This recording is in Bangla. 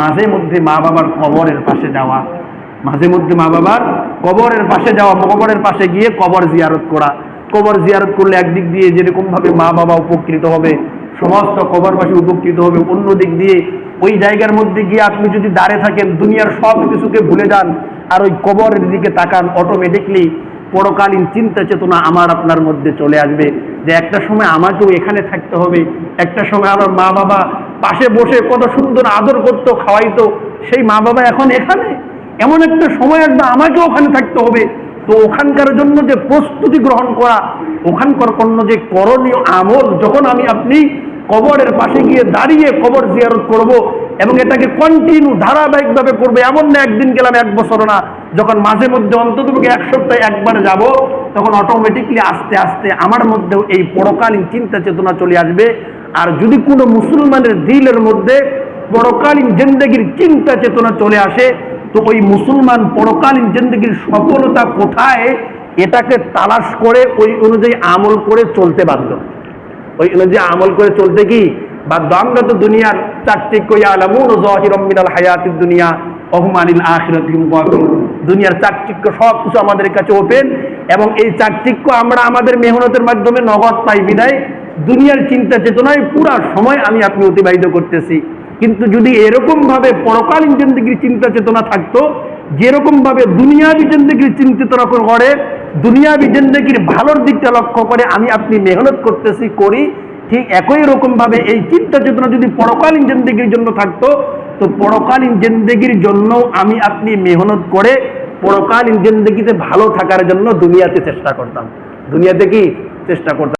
মাঝে মধ্যে মা বাবার কবরের পাশে যাওয়া, মাঝে মধ্যে মা বাবার কবরের পাশে যাওয়া, কবরের পাশে গিয়ে কবর জিয়ারত করা। কবর জিয়ারত করলে একদিক দিয়ে যেরকম ভাবে মা বাবা উপকৃত হবে, সমস্ত কবরবাসী উপকৃত হবে অন্য দিক দিয়ে ওই জায়গার মধ্যে গিয়ে আপনি যদি দাঁড়ে থাকেন, দুনিয়ার সব কিছুকে ভুলে যান, আর ওই কবরের দিকে তাকান অটোমেটিকলি পরকালীন চিন্তা চেতনা আমার আপনার মধ্যে চলে আসবে। যে একটা সময় আমাকেও এখানে থাকতে হবে, একটা সময় আমার মা বাবা পাশে বসে কত সুন্দর আদর করতো, খাওয়াইতো, সেই মা বাবা এখন এখানে? এমন একটা সময় আসবে, আমাকেও ওখানে থাকতে হবে। তো ওখানকার জন্য যে প্রস্তুতি গ্রহণ করা, ওখানকার জন্য যে করণীয় আমল, যখন আমি আপনি কবরের পাশে গিয়ে দাঁড়িয়ে কবর জিয়ারত করব এবং এটাকে কন্টিনিউ ধারাবাহিকভাবে করবে, এমন না একদিন গেলাম, এক বছর না, যখন মাঝে মধ্যে অন্তত এক সপ্তাহে একবার যাব, তখন অটোমেটিকলি আস্তে আস্তে আমার মধ্যেও এই পরকালীন চিন্তা চেতনা চলে আসবে। আর যদি কোনো মুসলমানের দিলের মধ্যে পরকালীন জিন্দগির চিন্তা চেতনা চলে আসে, তো ওই মুসলমান পরকালীন জিন্দগির সফলতা কোথায়? এটাকে তালাশ করে ওই অনুযায়ী আমল করে চলতে বাধ্য। ওই অনুযায়ী আমল করে চলতে কি? বাধ্য। আমরা দুনিয়ার চারটিক্য ইয়ালামুন জাহিরম মিনাল হায়াতিদ দুনিয়া অহমানিল দুনিয়ার চারটিক্য সব কিছু আমাদের কাছে ওপেন এবং এই চারটিক্য আমরা আমাদের মেহনতের মাধ্যমে নগদ পাই বিদায়। দুনিয়ার চিন্তা চেতনায় পুরা সময় আমি আপনি অতিবাহিত করতেছি। কিন্তু যদি এরকম ভাবে পরকালীন জিন্দগির চিন্তা চেতনা থাকতো যেরকম ভাবে দুনিয়াবি চিন্তিত করে, দুনিয়াবি জিন্দগির ভালোর দিকটা লক্ষ্য করে আমি আপনি মেহনত করতেছি, করি, ঠিক একই রকম ভাবে এই চিন্তা চেতনা যদি পরকালীন জিন্দগির জন্য থাকতো, তো পরকালীন জিন্দগির জন্য আমি আপনি মেহনত করে পরকালীন জিন্দগিতে ভালো থাকার জন্য দুনিয়াতে চেষ্টা করতাম। দুনিয়াতে কি? চেষ্টা করতাম।